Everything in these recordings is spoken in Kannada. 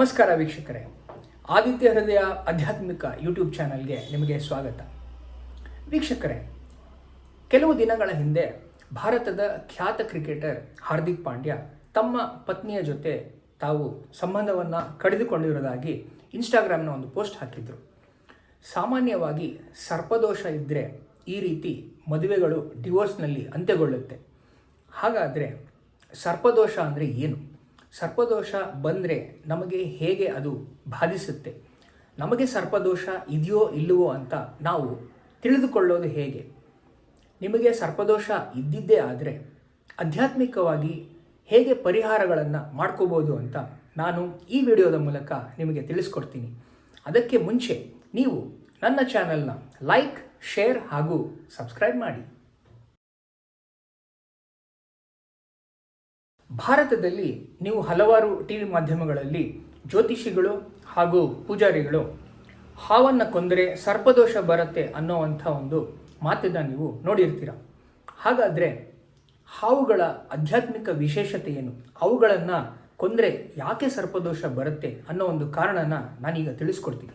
ನಮಸ್ಕಾರ ವೀಕ್ಷಕರೇ. ಆದಿತ್ಯ ಹೃದಯ ಆಧ್ಯಾತ್ಮಿಕ ಯೂಟ್ಯೂಬ್ ಚಾನಲ್ಗೆ ನಿಮಗೆ ಸ್ವಾಗತ. ವೀಕ್ಷಕರೇ, ಕೆಲವು ದಿನಗಳ ಹಿಂದೆ ಭಾರತದ ಖ್ಯಾತ ಕ್ರಿಕೆಟರ್ ಹಾರ್ದಿಕ್ ಪಾಂಡ್ಯ ತಮ್ಮ ಪತ್ನಿಯ ಜೊತೆ ತಾವು ಸಂಬಂಧವನ್ನು ಕಡಿದುಕೊಂಡಿರೋದಾಗಿ ಇನ್ಸ್ಟಾಗ್ರಾಮ್ನ ಒಂದು ಪೋಸ್ಟ್ ಹಾಕಿದ್ರು. ಸಾಮಾನ್ಯವಾಗಿ ಸರ್ಪದೋಷ ಇದ್ದರೆ ಈ ರೀತಿ ಮದುವೆಗಳು ಡಿವೋರ್ಸ್ನಲ್ಲಿ ಅಂತ್ಯಗೊಳ್ಳುತ್ತೆ. ಹಾಗಾದರೆ ಸರ್ಪದೋಷ ಅಂದರೆ ಏನು? ಸರ್ಪದೋಷ ಬಂದರೆ ನಮಗೆ ಹೇಗೆ ಅದು ಬಾಧಿಸುತ್ತೆ? ನಮಗೆ ಸರ್ಪದೋಷ ಇದೆಯೋ ಇಲ್ಲವೋ ಅಂತ ನಾವು ತಿಳಿದುಕೊಳ್ಳೋದು ಹೇಗೆ? ನಿಮಗೆ ಸರ್ಪದೋಷ ಇದ್ದಿದ್ದೇ ಆದರೆ ಆಧ್ಯಾತ್ಮಿಕವಾಗಿ ಹೇಗೆ ಪರಿಹಾರಗಳನ್ನು ಮಾಡ್ಕೋಬೋದು ಅಂತ ನಾನು ಈ ವಿಡಿಯೋದ ಮೂಲಕ ನಿಮಗೆ ತಿಳಿಸ್ಕೊಡ್ತೀನಿ. ಅದಕ್ಕೆ ಮುಂಚೆ ನೀವು ನನ್ನ ಚಾನಲ್ನ ಲೈಕ್, ಶೇರ್ ಹಾಗೂ ಸಬ್ಸ್ಕ್ರೈಬ್ ಮಾಡಿ. ಭಾರತದಲ್ಲಿ ನೀವು ಹಲವಾರು ಟಿ ವಿ ಮಾಧ್ಯಮಗಳಲ್ಲಿ ಜ್ಯೋತಿಷಿಗಳು ಹಾಗೂ ಪೂಜಾರಿಗಳು ಹಾವನ್ನು ಕೊಂದರೆ ಸರ್ಪದೋಷ ಬರುತ್ತೆ ಅನ್ನೋವಂಥ ಒಂದು ಮಾತನ್ನು ನೀವು ನೋಡಿರ್ತೀರ. ಹಾಗಾದರೆ ಹಾವುಗಳ ಆಧ್ಯಾತ್ಮಿಕ ವಿಶೇಷತೆ ಏನು? ಅವುಗಳನ್ನು ಕೊಂದರೆ ಯಾಕೆ ಸರ್ಪದೋಷ ಬರುತ್ತೆ ಅನ್ನೋ ಒಂದು ಕಾರಣನ ನಾನೀಗ ತಿಳಿಸ್ಕೊಡ್ತೀನಿ.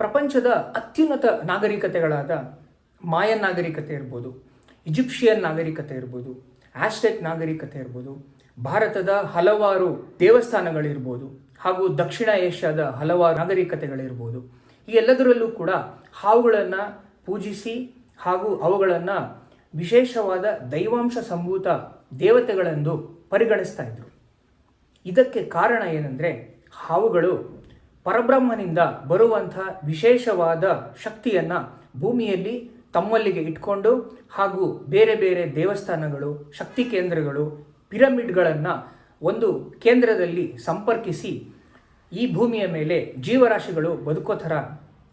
ಪ್ರಪಂಚದ ಅತ್ಯುನ್ನತ ನಾಗರಿಕತೆಗಳಾದ ಮಾಯನ್ ನಾಗರಿಕತೆ ಇರ್ಬೋದು, ಈಜಿಪ್ಷಿಯನ್ ನಾಗರಿಕತೆ ಇರ್ಬೋದು ಆಸ್ಟೆಕ್ ನಾಗರಿಕತೆ ಇರ್ಬೋದು, ಭಾರತದ ಹಲವಾರು ದೇವಸ್ಥಾನಗಳಿರ್ಬೋದು, ಹಾಗೂ ದಕ್ಷಿಣ ಏಷ್ಯಾದ ಹಲವಾರು ನಾಗರಿಕತೆಗಳಿರ್ಬೋದು, ಈ ಎಲ್ಲದರಲ್ಲೂ ಕೂಡ ಹಾವುಗಳನ್ನು ಪೂಜಿಸಿ ಹಾಗೂ ಅವುಗಳನ್ನು ವಿಶೇಷವಾದ ದೈವಾಂಶ ಸಂಭೂತ ದೇವತೆಗಳೆಂದು ಪರಿಗಣಿಸ್ತಾ ಇದ್ರು. ಇದಕ್ಕೆ ಕಾರಣ ಏನಂದರೆ, ಹಾವುಗಳು ಪರಬ್ರಹ್ಮನಿಂದ ಬರುವಂಥ ವಿಶೇಷವಾದ ಶಕ್ತಿಯನ್ನು ಭೂಮಿಯಲ್ಲಿ ತಮ್ಮಲ್ಲಿಗೆ ಇಟ್ಕೊಂಡು ಹಾಗೂ ಬೇರೆ ಬೇರೆ ದೇವಸ್ಥಾನಗಳು, ಶಕ್ತಿ ಕೇಂದ್ರಗಳು, ಪಿರಮಿಡ್ಗಳನ್ನು ಒಂದು ಕೇಂದ್ರದಲ್ಲಿ ಸಂಪರ್ಕಿಸಿ ಈ ಭೂಮಿಯ ಮೇಲೆ ಜೀವರಾಶಿಗಳು ಬದುಕೋ ಥರ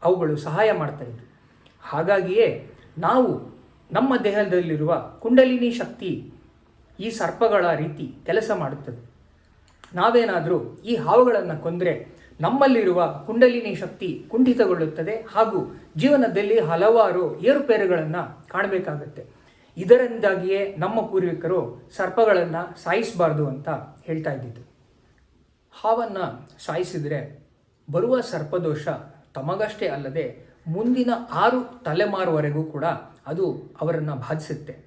ಅವುಗಳು ಸಹಾಯ ಮಾಡ್ತಾ ಇದ್ವು. ಹಾಗಾಗಿಯೇ ನಾವು ನಮ್ಮ ದೇಹದಲ್ಲಿರುವ ಕುಂಡಲಿನಿ ಶಕ್ತಿ ಈ ಸರ್ಪಗಳ ರೀತಿ ಕೆಲಸ ಮಾಡುತ್ತದೆ. ನಾವೇನಾದರೂ ಈ ಹಾವುಗಳನ್ನು ಕೊಂದರೆ ನಮ್ಮಲ್ಲಿರುವ ಕುಂಡಲಿನಿ ಶಕ್ತಿ ಕುಂಠಿತಗೊಳ್ಳುತ್ತದೆ ಹಾಗೂ ಜೀವನದಲ್ಲಿ ಹಲವಾರು ಏರುಪೇರುಗಳನ್ನು ಕಾಣಬೇಕಾಗತ್ತೆ. ಇದರಿಂದಾಗಿಯೇ ನಮ್ಮ ಪೂರ್ವಿಕರು ಸರ್ಪಗಳನ್ನು ಸಾಯಿಸಬಾರ್ದು ಅಂತ ಹೇಳ್ತಾ ಇದ್ದಿದ್ದು. ಹಾವನ್ನು ಸಾಯಿಸಿದರೆ ಬರುವ ಸರ್ಪದೋಷ ತಮಗಷ್ಟೇ ಅಲ್ಲದೆ ಮುಂದಿನ ಆರು ತಲೆಮಾರುವರೆಗೂ ಕೂಡ ಅದು ಅವರನ್ನು ಬಾಧಿಸುತ್ತೆ.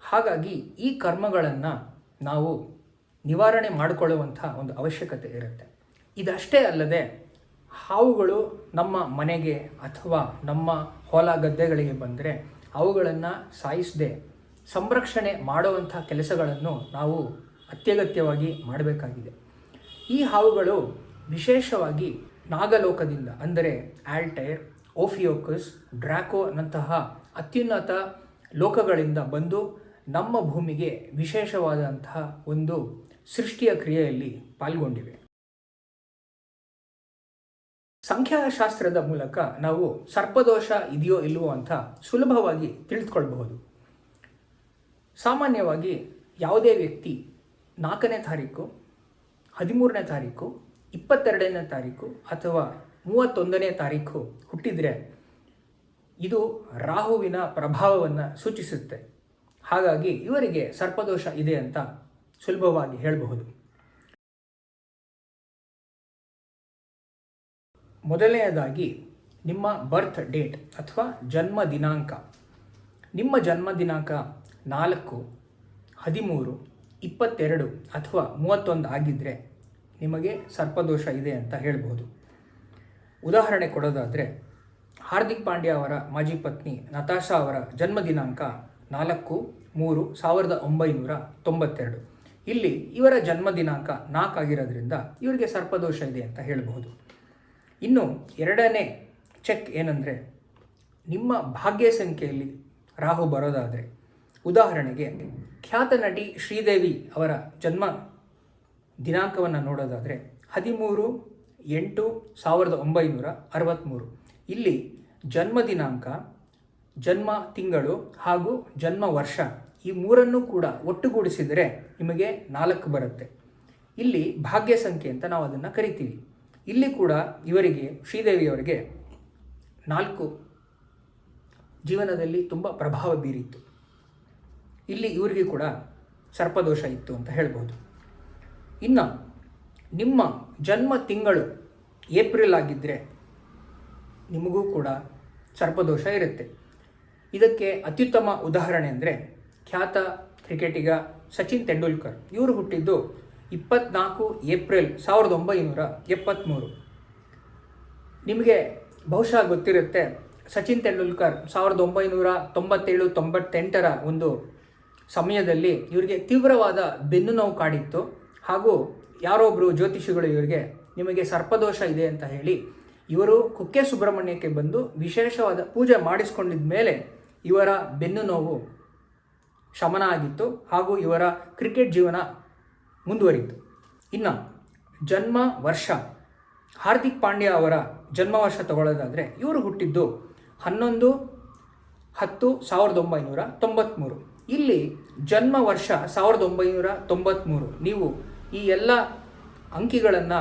ಹಾಗಾಗಿ ಈ ಕರ್ಮಗಳನ್ನು ನಾವು ನಿವಾರಣೆ ಮಾಡಿಕೊಳ್ಳುವಂಥ ಒಂದು ಅವಶ್ಯಕತೆ ಇರುತ್ತೆ. ಇದಷ್ಟೇ ಅಲ್ಲದೆ ಹಾವುಗಳು ನಮ್ಮ ಮನೆಗೆ ಅಥವಾ ನಮ್ಮ ಹೊಲ ಗದ್ದೆಗಳಿಗೆ ಬಂದರೆ ಅವುಗಳನ್ನು ಸಾಯಿಸದೆ ಸಂರಕ್ಷಣೆ ಮಾಡುವಂಥ ಕೆಲಸಗಳನ್ನು ನಾವು ಅತ್ಯಗತ್ಯವಾಗಿ ಮಾಡಬೇಕಾಗಿದೆ. ಈ ಹಾವುಗಳು ವಿಶೇಷವಾಗಿ ನಾಗಲೋಕದಿಂದ ಅಂದರೆ ಆಲ್ಟೈರ್, ಓಫಿಯೋಕಸ್ ಡ್ರ್ಯಾಕೋನಂತಹ ಅತ್ಯುನ್ನತ ಲೋಕಗಳಿಂದ ಬಂದು ನಮ್ಮ ಭೂಮಿಗೆ ವಿಶೇಷವಾದಂತಹ ಒಂದು ಸೃಷ್ಟಿಯ ಕ್ರಿಯೆಯಲ್ಲಿ ಪಾಲ್ಗೊಂಡಿವೆ. ಸಂಖ್ಯಾಶಾಸ್ತ್ರದ ಮೂಲಕ ನಾವು ಸರ್ಪದೋಷ ಇದೆಯೋ ಇಲ್ಲವೋ ಅಂತ ಸುಲಭವಾಗಿ ತಿಳಿದುಕೊಳ್ಬಹುದು. ಸಾಮಾನ್ಯವಾಗಿ ಯಾವುದೇ ವ್ಯಕ್ತಿ ನಾಲ್ಕನೇ ತಾರೀಕು, ಹದಿಮೂರನೇ ತಾರೀಕು, ಇಪ್ಪತ್ತೆರಡನೇ ತಾರೀಕು ಅಥವಾ ಮೂವತ್ತೊಂದನೇ ತಾರೀಕು ಹುಟ್ಟಿದರೆ ಇದು ರಾಹುವಿನ ಪ್ರಭಾವವನ್ನು ಸೂಚಿಸುತ್ತೆ. ಹಾಗಾಗಿ ಇವರಿಗೆ ಸರ್ಪದೋಷ ಇದೆ ಅಂತ ಸುಲಭವಾಗಿ ಹೇಳಬಹುದು. ಮೊದಲನೆಯದಾಗಿ ನಿಮ್ಮ ಬರ್ತ್ ಡೇಟ್ ಅಥವಾ ಜನ್ಮ ದಿನಾಂಕ. ನಿಮ್ಮ ಜನ್ಮ ದಿನಾಂಕ ನಾಲ್ಕು, ಹದಿಮೂರು, ಇಪ್ಪತ್ತೆರಡು ಅಥವಾ ಮೂವತ್ತೊಂದು ಆಗಿದ್ದರೆ ನಿಮಗೆ ಸರ್ಪದೋಷ ಇದೆ ಅಂತ ಹೇಳ್ಬೋದು. ಉದಾಹರಣೆ ಕೊಡೋದಾದರೆ ಹಾರ್ದಿಕ್ ಪಾಂಡ್ಯ ಅವರ ಮಾಜಿ ಪತ್ನಿ ನತಾಶಾ ಅವರ ಜನ್ಮ ದಿನಾಂಕ ನಾಲ್ಕು, ಮೂರು, ಸಾವಿರದ ಒಂಬೈನೂರ ತೊಂಬತ್ತೆರಡು. ಇಲ್ಲಿ ಇವರ ಜನ್ಮ ದಿನಾಂಕ ನಾಲ್ಕಾಗಿರೋದ್ರಿಂದ ಇವರಿಗೆ ಸರ್ಪದೋಷ ಇದೆ ಅಂತ ಹೇಳಬಹುದು ಇನ್ನು ಎರಡನೇ ಚೆಕ್ ಏನಂದರೆ, ನಿಮ್ಮ ಭಾಗ್ಯ ಸಂಖ್ಯೆಯಲ್ಲಿ ರಾಹು ಬರೋದಾದರೆ, ಉದಾಹರಣೆಗೆ ಖ್ಯಾತ ನಟಿ ಶ್ರೀದೇವಿ ಅವರ ಜನ್ಮ ದಿನಾಂಕವನ್ನು ನೋಡೋದಾದರೆ ಹದಿಮೂರು ಎಂಟು ಸಾವಿರದ ಒಂಬೈನೂರ ಅರವತ್ತ್ಮೂರು ಇಲ್ಲಿ ಜನ್ಮ ದಿನಾಂಕ, ಜನ್ಮ ತಿಂಗಳು ಹಾಗೂ ಜನ್ಮ ವರ್ಷ ಈ ಮೂರನ್ನು ಕೂಡ ಒಟ್ಟುಗೂಡಿಸಿದರೆ ನಿಮಗೆ ನಾಲ್ಕು ಬರುತ್ತೆ. ಇಲ್ಲಿ ಭಾಗ್ಯ ಸಂಖ್ಯೆ ಅಂತ ನಾವು ಅದನ್ನು ಕರಿತೀವಿ. ಇಲ್ಲಿ ಕೂಡ ಇವರಿಗೆ, ಶ್ರೀದೇವಿಯವರಿಗೆ ನಾಲ್ಕು ಜೀವನದಲ್ಲಿ ತುಂಬ ಪ್ರಭಾವ ಬೀರಿತ್ತು. ಇಲ್ಲಿ ಇವರಿಗೆ ಕೂಡ ಸರ್ಪದೋಷ ಇತ್ತು ಅಂತ ಹೇಳ್ಬೋದು. ಇನ್ನು ನಿಮ್ಮ ಜನ್ಮ ತಿಂಗಳು ಏಪ್ರಿಲ್ ಆಗಿದ್ದರೆ ನಿಮಗೂ ಕೂಡ ಸರ್ಪದೋಷ ಇರುತ್ತೆ. ಇದಕ್ಕೆ ಅತ್ಯುತ್ತಮ ಉದಾಹರಣೆ ಅಂದರೆ ಖ್ಯಾತ ಕ್ರಿಕೆಟಿಗ ಸಚಿನ್ ತೆಂಡೂಲ್ಕರ್. ಇವರು ಹುಟ್ಟಿದ್ದು ಇಪ್ಪತ್ನಾಲ್ಕು ಏಪ್ರಿಲ್ ಸಾವಿರದ ಒಂಬೈನೂರ ಎಪ್ಪತ್ತ್ಮೂರು. ನಿಮಗೆ ಬಹುಶಃ ಗೊತ್ತಿರುತ್ತೆ, ಸಚಿನ್ ತೆಂಡೂಲ್ಕರ್ ಸಾವಿರದ ಒಂಬೈನೂರ ತೊಂಬತ್ತೇಳು, ತೊಂಬತ್ತೆಂಟರ ಒಂದು ಸಮಯದಲ್ಲಿ ಇವರಿಗೆ ತೀವ್ರವಾದ ಬೆನ್ನು ನೋವು ಕಾಡಿತ್ತು. ಹಾಗೂ ಯಾರೊಬ್ಬರು ಜ್ಯೋತಿಷಿಗಳು ಇವರಿಗೆ, ನಿಮಗೆ ಸರ್ಪದೋಷ ಇದೆ ಅಂತ ಹೇಳಿ, ಇವರು ಕುಕ್ಕೆ ಸುಬ್ರಹ್ಮಣ್ಯಕ್ಕೆ ಬಂದು ವಿಶೇಷವಾದ ಪೂಜೆ ಮಾಡಿಸ್ಕೊಂಡಿದ ಮೇಲೆ ಇವರ ಬೆನ್ನು ನೋವು ಶಮನ ಆಗಿತ್ತು. ಹಾಗೂ ಇವರ ಕ್ರಿಕೆಟ್ ಜೀವನ ಮುಂದುವರಿಯಿತು ಇನ್ನು ಜನ್ಮ ವರ್ಷ, ಹಾರ್ದಿಕ್ ಪಾಂಡ್ಯ ಅವರ ಜನ್ಮ ವರ್ಷ ತಗೊಳ್ಳೋದಾದರೆ ಇವರು ಹುಟ್ಟಿದ್ದು ಹನ್ನೊಂದು ಹತ್ತು ಸಾವಿರದ ಒಂಬೈನೂರ ತೊಂಬತ್ತ್ಮೂರು ಇಲ್ಲಿ ಜನ್ಮ ವರ್ಷ ಸಾವಿರದ ಒಂಬೈನೂರ ತೊಂಬತ್ತ್ಮೂರು ನೀವು ಈ ಎಲ್ಲ ಅಂಕಿಗಳನ್ನು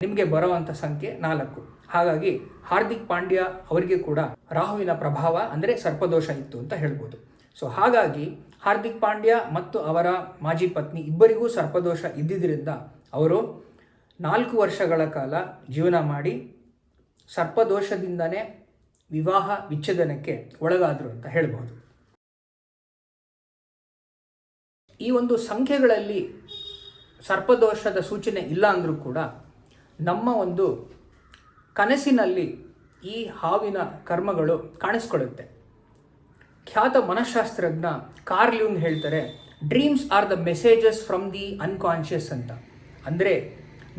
ನಿಮಗೆ ಬರುವಂಥ ಸಂಖ್ಯೆ ನಾಲ್ಕು. ಹಾಗಾಗಿ ಹಾರ್ದಿಕ್ ಪಾಂಡ್ಯ ಅವರಿಗೆ ಕೂಡ ರಾಹುವಿನ ಪ್ರಭಾವ ಅಂದರೆ ಸರ್ಪದೋಷ ಇತ್ತು ಅಂತ ಹೇಳ್ಬೋದು. ಸೊ ಹಾಗಾಗಿ ಹಾರ್ದಿಕ್ ಪಾಂಡ್ಯ ಮತ್ತು ಅವರ ಮಾಜಿ ಪತ್ನಿ ಇಬ್ಬರಿಗೂ ಸರ್ಪದೋಷ ಇದ್ದಿದ್ದರಿಂದ ಅವರು ನಾಲ್ಕು ವರ್ಷಗಳ ಕಾಲ ಜೀವನ ಮಾಡಿ ಸರ್ಪದೋಷದಿಂದನೇ ವಿವಾಹ ವಿಚ್ಛೇದನಕ್ಕೆ ಒಳಗಾದರು ಅಂತ ಹೇಳ್ಬೋದು. ಈ ಒಂದು ಸಂಖ್ಯೆಗಳಲ್ಲಿ ಸರ್ಪದೋಷದ ಸೂಚನೆ ಇಲ್ಲ ಅಂದರೂ ಕೂಡ ನಮ್ಮ ಒಂದು ಕನಸಿನಲ್ಲಿ ಈ ಹಾವಿನ ಕರ್ಮಗಳು ಕಾಣಿಸ್ಕೊಳ್ಳುತ್ತೆ. ಖ್ಯಾತ ಮನಃಶಾಸ್ತ್ರಜ್ಞ ಕಾರ್ಲ್ ಯುಂಗ್ ಹೇಳ್ತಾರೆ dreams are the messages from the unconscious ಅಂತ. ಅಂದರೆ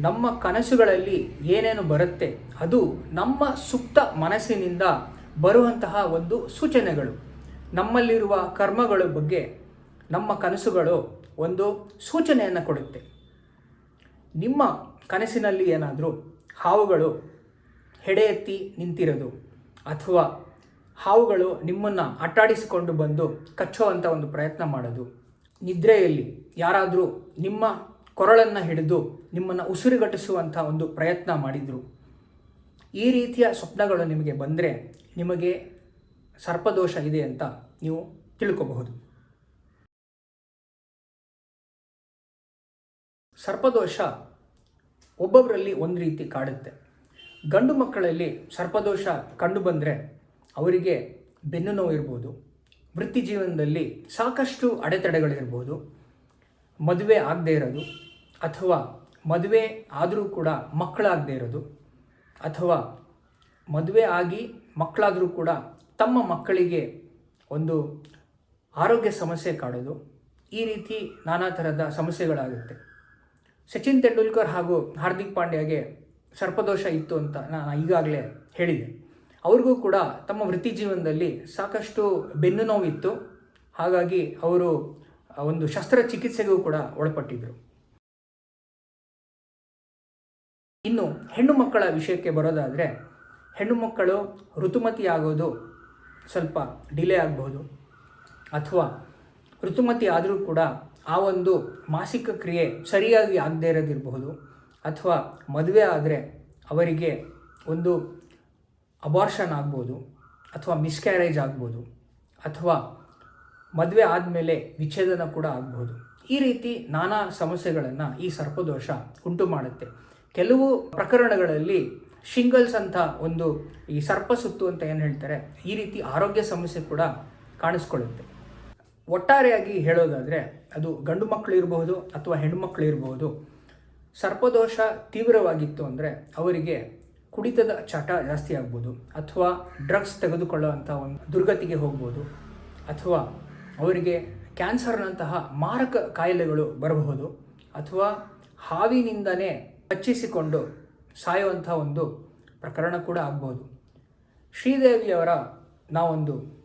ನಮ್ಮ ಕನಸುಗಳಲ್ಲಿ ಏನೇನು ಬರುತ್ತೆ, ಅದು ನಮ್ಮ ಸುಪ್ತ ಮನಸ್ಸಿನಿಂದ ಬರುವಂತಹ ಒಂದು ಸೂಚನೆಗಳು. ನಮ್ಮಲ್ಲಿರುವ ಕರ್ಮಗಳ ಬಗ್ಗೆ ನಮ್ಮ ಕನಸುಗಳು ಒಂದು ಸೂಚನೆಯನ್ನು ಕೊಡುತ್ತೆ. ನಿಮ್ಮ ಕನಸಿನಲ್ಲಿ ಏನಾದರೂ ಹಾವುಗಳು ಹೆಡೆ ಎತ್ತಿ ನಿಂತಿರೋದು ಅಥವಾ ಹಾವುಗಳು ನಿಮ್ಮನ್ನು ಅಟ್ಟಾಡಿಸಿಕೊಂಡು ಬಂದು ಕಚ್ಚೋವಂಥ ಒಂದು ಪ್ರಯತ್ನ ಮಾಡೋದು. ನಿದ್ರೆಯಲ್ಲಿ ಯಾರಾದರೂ ನಿಮ್ಮ ಕೊರಳನ್ನು ಹಿಡಿದು ನಿಮ್ಮನ್ನು ಉಸಿರುಗಟ್ಟಿಸುವಂಥ ಒಂದು ಪ್ರಯತ್ನ ಮಾಡಿದರು. ಈ ರೀತಿಯ ಸ್ವಪ್ನಗಳು ನಿಮಗೆ ಬಂದರೆ ನಿಮಗೆ ಸರ್ಪದೋಷ ಇದೆ ಅಂತ ನೀವು ತಿಳ್ಕೋಬಹುದು. ಸರ್ಪದೋಷ ಒಬ್ಬೊಬ್ಬರಲ್ಲಿ ಒಂದು ರೀತಿ ಕಾಡುತ್ತೆ. ಗಂಡು ಮಕ್ಕಳಲ್ಲಿ ಸರ್ಪದೋಷ ಕಂಡು ಬಂದರೆ ಅವರಿಗೆ ಬೆನ್ನು ನೋವು ಇರ್ಬೋದು, ವೃತ್ತಿ ಜೀವನದಲ್ಲಿ ಸಾಕಷ್ಟು ಅಡೆತಡೆಗಳಿರ್ಬೋದು ಮದುವೆ ಆಗದೇ ಇರೋದು, ಅಥವಾ ಮದುವೆ ಆದರೂ ಕೂಡ ಮಕ್ಕಳಾಗದೇ ಇರೋದು, ಅಥವಾ ಮದುವೆ ಆಗಿ ಮಕ್ಕಳಾದರೂ ಕೂಡ ತಮ್ಮ ಮಕ್ಕಳಿಗೆ ಒಂದು ಆರೋಗ್ಯ ಸಮಸ್ಯೆ ಕಾಡೋದು, ಈ ರೀತಿ ನಾನಾ ಥರದ ಸಮಸ್ಯೆಗಳಾಗುತ್ತೆ. ಸಚಿನ್ ತೆಂಡೂಲ್ಕರ್ ಹಾಗೂ ಹಾರ್ದಿಕ್ ಪಾಂಡ್ಯಗೆ ಸರ್ಪದೋಷ ಇತ್ತು ಅಂತ ನಾನು ಈಗಾಗಲೇ ಹೇಳಿದೆ ಅವ್ರಿಗೂ ಕೂಡ ತಮ್ಮ ವೃತ್ತಿ ಜೀವನದಲ್ಲಿ ಸಾಕಷ್ಟು ಬೆನ್ನು ನೋವಿತ್ತು. ಹಾಗಾಗಿ ಅವರು ಒಂದು ಶಸ್ತ್ರಚಿಕಿತ್ಸೆಗೂ ಕೂಡ ಒಳಪಟ್ಟಿದ್ದರು ಇನ್ನು ಹೆಣ್ಣು ಮಕ್ಕಳ ವಿಷಯಕ್ಕೆ ಬರೋದಾದರೆ, ಹೆಣ್ಣು ಮಕ್ಕಳು ಋತುಮತಿ ಆಗೋದು ಸ್ವಲ್ಪ ಡಿಲೇ ಆಗಬಹುದು. ಅಥವಾ ಋತುಮತಿ ಆದರೂ ಕೂಡ ಆ ಒಂದು ಮಾಸಿಕ ಕ್ರಿಯೆ ಸರಿಯಾಗಿ ಆಗದೇ ಇರೋದಿರಬಹುದು. ಅಥವಾ ಮದುವೆ ಆದರೆ ಅವರಿಗೆ ಒಂದು ಅಬಾರ್ಷನ್ ಆಗ್ಬೋದು ಅಥವಾ ಮಿಸ್ಕ್ಯಾರೇಜ್ ಆಗ್ಬೋದು ಅಥವಾ ಮದುವೆ ಆದಮೇಲೆ ವಿಚ್ಛೇದನ ಕೂಡ ಆಗ್ಬೋದು. ಈ ರೀತಿ ನಾನಾ ಸಮಸ್ಯೆಗಳನ್ನು ಈ ಸರ್ಪದೋಷ ಉಂಟು ಮಾಡುತ್ತೆ. ಕೆಲವು ಪ್ರಕರಣಗಳಲ್ಲಿ ಶಿಂಗಲ್ಸ್ ಅಂತ ಒಂದು ಈ ಸರ್ಪ ಸುತ್ತು ಅಂತ ಏನು ಹೇಳ್ತಾರೆ, ಈ ರೀತಿ ಆರೋಗ್ಯ ಸಮಸ್ಯೆ ಕೂಡ ಕಾಣಿಸ್ಕೊಳ್ಳುತ್ತೆ. ಒಟ್ಟಾರೆಯಾಗಿ ಹೇಳೋದಾದರೆ, ಅದು ಗಂಡು ಮಕ್ಕಳು ಇರಬಹುದು ಅಥವಾ ಹೆಣ್ಣು ಮಕ್ಕಳು ಇರಬಹುದು. ಸರ್ಪದೋಷ ತೀವ್ರವಾಗಿತ್ತು ಅಂದರೆ ಅವರಿಗೆ ಕುಡಿತದ ಚಟ ಜಾಸ್ತಿ ಆಗ್ಬೋದು. ಅಥವಾ ಡ್ರಗ್ಸ್ ತೆಗೆದುಕೊಳ್ಳುವಂಥ ಒಂದು ದುರ್ಗತಿಗೆ ಹೋಗ್ಬೋದು. ಅಥವಾ ಅವರಿಗೆ ಕ್ಯಾನ್ಸರ್ನಂತಹ ಮಾರಕ ಕಾಯಿಲೆಗಳು ಬರಬಹುದು. ಅಥವಾ ಹಾವಿನಿಂದನೇ ಹಚ್ಚಿಸಿಕೊಂಡು ಸಾಯುವಂಥ ಒಂದು ಪ್ರಕರಣ ಕೂಡ ಆಗ್ಬೋದು. ಶ್ರೀದೇವಿಯವರ ನಾವೊಂದು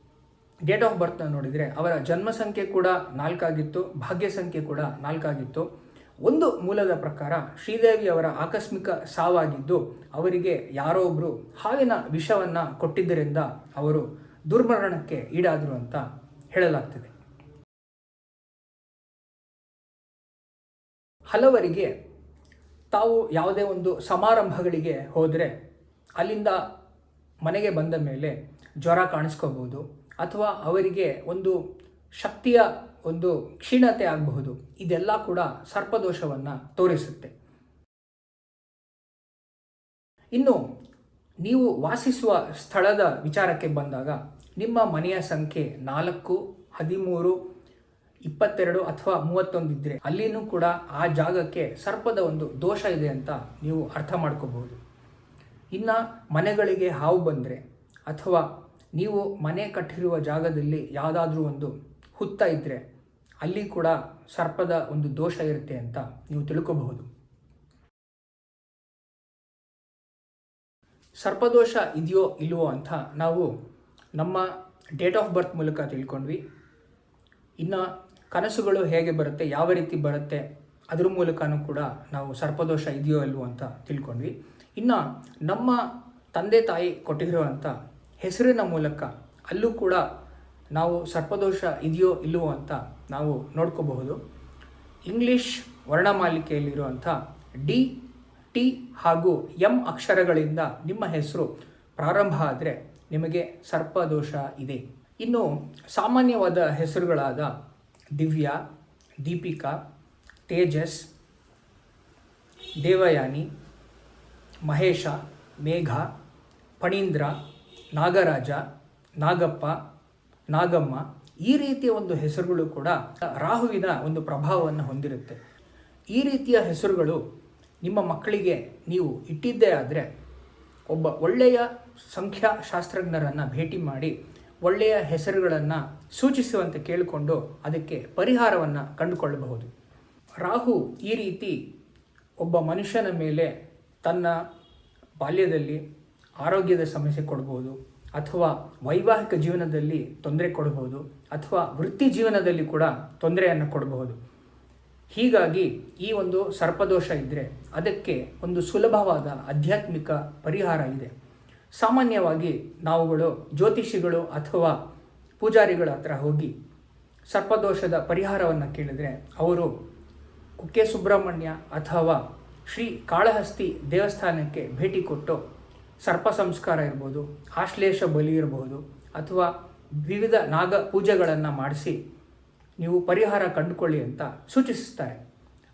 ಡೇಟ್ ಆಫ್ ಬರ್ತ್ನ ನೋಡಿದರೆ ಅವರ ಜನ್ಮ ಸಂಖ್ಯೆ ಕೂಡ ನಾಲ್ಕಾಗಿತ್ತು, ಭಾಗ್ಯ ಸಂಖ್ಯೆ ಕೂಡ ನಾಲ್ಕಾಗಿತ್ತು. ಒಂದು ಮೂಲದ ಪ್ರಕಾರ ಶ್ರೀದೇವಿ ಅವರ ಆಕಸ್ಮಿಕ ಸಾವಾಗಿದ್ದು ಅವರಿಗೆ ಯಾರೋ ಒಬ್ಬರು ಹಾವಿನ ವಿಷವನ್ನು ಕೊಟ್ಟಿದ್ದರಿಂದ ಅವರು ದುರ್ಮರಣಕ್ಕೆ ಈಡಾದರು ಅಂತ ಹೇಳಲಾಗ್ತದೆ. ಹಲವರಿಗೆ ತಾವು ಯಾವುದೇ ಒಂದು ಸಮಾರಂಭಗಳಿಗೆ ಹೋದರೆ ಅಲ್ಲಿಂದ ಮನೆಗೆ ಬಂದ ಮೇಲೆ ಜ್ವರ ಕಾಣಿಸ್ಕೋಬೋದು ಅಥವಾ ಅವರಿಗೆ ಒಂದು ಶಕ್ತಿಯ ಒಂದು ಕ್ಷೀಣತೆ ಆಗಬಹುದು. ಇದೆಲ್ಲ ಕೂಡ ಸರ್ಪದೋಷವನ್ನು ತೋರಿಸುತ್ತೆ. ಇನ್ನು ನೀವು ವಾಸಿಸುವ ಸ್ಥಳದ ವಿಚಾರಕ್ಕೆ ಬಂದಾಗ ನಿಮ್ಮ ಮನೆಯ ಸಂಖ್ಯೆ ನಾಲ್ಕು, ಹದಿಮೂರು, ಇಪ್ಪತ್ತೆರಡು ಅಥವಾ ಮೂವತ್ತೊಂದು ಇದ್ದರೆ ಅಲ್ಲಿನೂ ಕೂಡ ಆ ಜಾಗಕ್ಕೆ ಸರ್ಪದ ಒಂದು ದೋಷ ಇದೆ ಅಂತ ನೀವು ಅರ್ಥ ಮಾಡ್ಕೋಬಹುದು. ಇನ್ನು ಮನೆಗಳಿಗೆ ಹಾವು ಬಂದರೆ ಅಥವಾ ನೀವು ಮನೆ ಕಟ್ಟಿರುವ ಜಾಗದಲ್ಲಿ ಯಾವುದಾದ್ರೂ ಒಂದು ಹುತ್ತ ಇದ್ದರೆ ಅಲ್ಲಿ ಕೂಡ ಸರ್ಪದ ಒಂದು ದೋಷ ಇರುತ್ತೆ ಅಂತ ನೀವು ತಿಳ್ಕೋಬಹುದು. ಸರ್ಪದೋಷ ಇದೆಯೋ ಇಲ್ವೋ ಅಂತ ನಾವು ನಮ್ಮ ಡೇಟ್ ಆಫ್ ಬರ್ತ್ ಮೂಲಕ ತಿಳ್ಕೊಂಡ್ವಿ. ಇನ್ನು ಕನಸುಗಳು ಹೇಗೆ ಬರುತ್ತೆ, ಯಾವ ರೀತಿ ಬರುತ್ತೆ, ಅದ್ರ ಮೂಲಕನೂ ಕೂಡ ನಾವು ಸರ್ಪದೋಷ ಇದೆಯೋ ಇಲ್ವೋ ಅಂತ ತಿಳ್ಕೊಂಡ್ವಿ. ಇನ್ನು ನಮ್ಮ ತಂದೆ ತಾಯಿ ಕೊಟ್ಟಿರುವಂಥ ಹೆಸರಿನ ಮೂಲಕ ಅಲ್ಲೂ ಕೂಡ ನಾವು ಸರ್ಪದೋಷ ಇದೆಯೋ ಇಲ್ಲವೋ ಅಂತ ನಾವು ನೋಡ್ಕೋಬಹುದು. ಇಂಗ್ಲಿಷ್ ವರ್ಣಮಾಲಿಕೆಯಲ್ಲಿರುವಂಥ ಡಿ, ಟಿ ಹಾಗೂ ಎಂ ಅಕ್ಷರಗಳಿಂದ ನಿಮ್ಮ ಹೆಸರು ಪ್ರಾರಂಭ ಆದರೆ ನಿಮಗೆ ಸರ್ಪದೋಷ ಇದೆ. ಇನ್ನು ಸಾಮಾನ್ಯವಾದ ಹೆಸರುಗಳಾದ ದಿವ್ಯಾ, ದೀಪಿಕಾ, ತೇಜಸ್, ದೇವಯಾನಿ, ಮಹೇಶ, ಮೇಘ ಪಣೀಂದ್ರ ನಾಗರಾಜ, ನಾಗಪ್ಪ, ನಾಗಮ್ಮ ಈ ರೀತಿಯ ಒಂದು ಹೆಸರುಗಳು ಕೂಡ ರಾಹುವಿನ ಒಂದು ಪ್ರಭಾವವನ್ನು ಹೊಂದಿರುತ್ತೆ. ಈ ರೀತಿಯ ಹೆಸರುಗಳು ನಿಮ್ಮ ಮಕ್ಕಳಿಗೆ ನೀವು ಇಟ್ಟಿದ್ದೇ ಆದರೆ ಒಬ್ಬ ಒಳ್ಳೆಯ ಸಂಖ್ಯಾಶಾಸ್ತ್ರಜ್ಞರನ್ನು ಭೇಟಿ ಮಾಡಿ ಒಳ್ಳೆಯ ಹೆಸರುಗಳನ್ನು ಸೂಚಿಸುವಂತೆ ಕೇಳಿಕೊಂಡು ಅದಕ್ಕೆ ಪರಿಹಾರವನ್ನು ಕಂಡುಕೊಳ್ಳಬಹುದು. ರಾಹು ಈ ರೀತಿ ಒಬ್ಬ ಮನುಷ್ಯನ ಮೇಲೆ ತನ್ನ ಬಾಲ್ಯದಲ್ಲಿ ಆರೋಗ್ಯದ ಸಮಸ್ಯೆ ಕೊಡ್ಬೋದು. ಅಥವಾ ವೈವಾಹಿಕ ಜೀವನದಲ್ಲಿ ತೊಂದರೆ ಕೊಡಬಹುದು, ಅಥವಾ ವೃತ್ತಿ ಜೀವನದಲ್ಲಿ ಕೂಡ ತೊಂದರೆಯನ್ನು ಕೊಡಬಹುದು. ಹೀಗಾಗಿ ಈ ಒಂದು ಸರ್ಪದೋಷ ಇದ್ದರೆ ಅದಕ್ಕೆ ಒಂದು ಸುಲಭವಾದ ಆಧ್ಯಾತ್ಮಿಕ ಪರಿಹಾರ ಇದೆ. ಸಾಮಾನ್ಯವಾಗಿ ನಾವುಗಳು ಜ್ಯೋತಿಷಿಗಳು ಅಥವಾ ಪೂಜಾರಿಗಳ ಹತ್ರ ಹೋಗಿ ಸರ್ಪದೋಷದ ಪರಿಹಾರವನ್ನು ಕೇಳಿದರೆ ಅವರು ಕುಕ್ಕೆ ಸುಬ್ರಹ್ಮಣ್ಯ ಅಥವಾ ಶ್ರೀ ಕಾಳಹಸ್ತಿ ದೇವಸ್ಥಾನಕ್ಕೆ ಭೇಟಿ ಕೊಟ್ಟು ಸರ್ಪ ಸಂಸ್ಕಾರ ಇರ್ಬೋದು, ಆಶ್ಲೇಷ ಬಲಿ ಇರಬಹುದು ಅಥವಾ ವಿವಿಧ ನಾಗ ಪೂಜೆಗಳನ್ನು ಮಾಡಿಸಿ ನೀವು ಪರಿಹಾರ ಕಂಡುಕೊಳ್ಳಿ ಅಂತ ಸೂಚಿಸುತ್ತಾರೆ.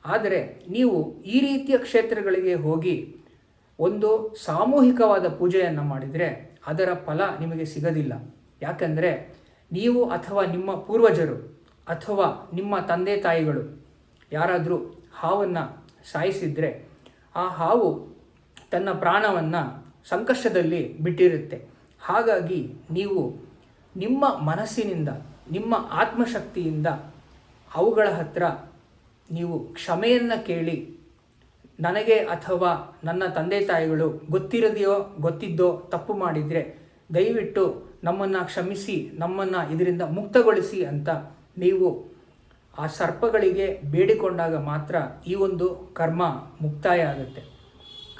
ಆದರೆ ನೀವು ಈ ರೀತಿಯ ಕ್ಷೇತ್ರಗಳಿಗೆ ಹೋಗಿ ಒಂದು ಸಾಮೂಹಿಕವಾದ ಪೂಜೆಯನ್ನು ಮಾಡಿದರೆ ಅದರ ಫಲ ನಿಮಗೆ ಸಿಗದಿಲ್ಲ. ಯಾಕಂದರೆ ನೀವು ಅಥವಾ ನಿಮ್ಮ ಪೂರ್ವಜರು ಅಥವಾ ನಿಮ್ಮ ತಂದೆ ತಾಯಿಗಳು ಯಾರಾದರೂ ಹಾವನ್ನು ಸಾಯಿಸಿದರೆ ಆ ಹಾವು ತನ್ನ ಪ್ರಾಣವನ್ನು ಸಂಕಷ್ಟದಲ್ಲಿ ಬಿಟ್ಟಿರುತ್ತೆ. ಹಾಗಾಗಿ ನೀವು ನಿಮ್ಮ ಮನಸ್ಸಿನಿಂದ, ನಿಮ್ಮ ಆತ್ಮಶಕ್ತಿಯಿಂದ ಅವುಗಳ ಹತ್ರ ನೀವು ಕ್ಷಮೆಯನ್ನು ಕೇಳಿ, ನನಗೆ ಅಥವಾ ನನ್ನ ತಂದೆ ತಾಯಿಗಳು ಗೊತ್ತಿರದೆಯೋ, ಗೊತ್ತಿದ್ದೋ, ತಪ್ಪು ಮಾಡಿದರೆ ದಯವಿಟ್ಟು ನಮ್ಮನ್ನು ಕ್ಷಮಿಸಿ, ನಮ್ಮನ್ನು ಇದರಿಂದ ಮುಕ್ತಗೊಳಿಸಿ ಅಂತ ನೀವು ಆ ಸರ್ಪಗಳಿಗೆ ಬೇಡಿಕೊಂಡಾಗ ಮಾತ್ರ ಈ ಒಂದು ಕರ್ಮ ಮುಕ್ತಾಯ ಆಗುತ್ತೆ.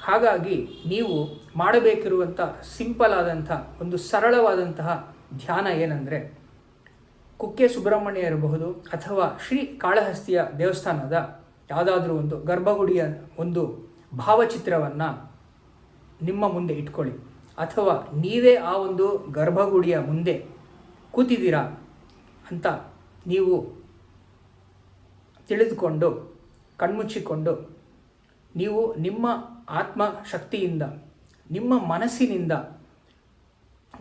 ಹಾಗಾಗಿ ನೀವು ಮಾಡಬೇಕಿರುವಂಥ ಸಿಂಪಲ್ ಆದಂಥ ಒಂದು ಸರಳವಾದಂತಹ ಧ್ಯಾನ ಏನಂದರೆ ಕುಕ್ಕೆ ಸುಬ್ರಹ್ಮಣ್ಯ ಇರಬಹುದು ಅಥವಾ ಶ್ರೀ ಕಾಳಹಸ್ತಿಯ ದೇವಸ್ಥಾನದ ಯಾವುದಾದ್ರೂ ಒಂದು ಗರ್ಭಗುಡಿಯ ಒಂದು ಭಾವಚಿತ್ರವನ್ನು ನಿಮ್ಮ ಮುಂದೆ ಇಟ್ಕೊಳ್ಳಿ. ಅಥವಾ ನೀವೇ ಆ ಒಂದು ಗರ್ಭಗುಡಿಯ ಮುಂದೆ ಕೂತಿದ್ದೀರಾ ಅಂತ ನೀವು ತಿಳಿದುಕೊಂಡು ಕಣ್ಮುಚ್ಚಿಕೊಂಡು ನೀವು ನಿಮ್ಮ ಆತ್ಮ ಶಕ್ತಿಯಿಂದ ನಿಮ್ಮ ಮನಸ್ಸಿನಿಂದ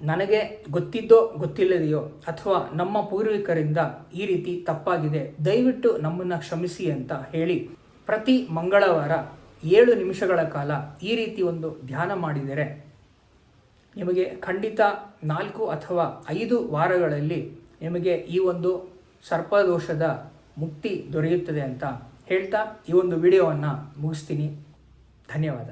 ನನಗೆ ಗೊತ್ತಿದ್ದೋ ಗೊತ್ತಿಲ್ಲದೆಯೋ ಅಥವಾ ನಮ್ಮ ಪೂರ್ವಿಕರಿಂದ ಈ ರೀತಿ ತಪ್ಪಾಗಿದೆ, ದಯವಿಟ್ಟು ನಮ್ಮನ್ನು ಕ್ಷಮಿಸಿ ಅಂತ ಹೇಳಿ. ಪ್ರತಿ ಮಂಗಳವಾರ ಏಳು ನಿಮಿಷಗಳ ಕಾಲ ಈ ರೀತಿ ಒಂದು ಧ್ಯಾನ ಮಾಡಿದರೆ ನಿಮಗೆ ಖಂಡಿತ ನಾಲ್ಕು ಅಥವಾ ಐದು ವಾರಗಳಲ್ಲಿ ನಿಮಗೆ ಈ ಒಂದು ಸರ್ಪದೋಷದ ಮುಕ್ತಿ ದೊರೆಯುತ್ತದೆ ಅಂತ ಹೇಳ್ತಾ ಈ ಒಂದು ವಿಡಿಯೋವನ್ನು ಮುಗಿಸ್ತೀನಿ. 다녀와다.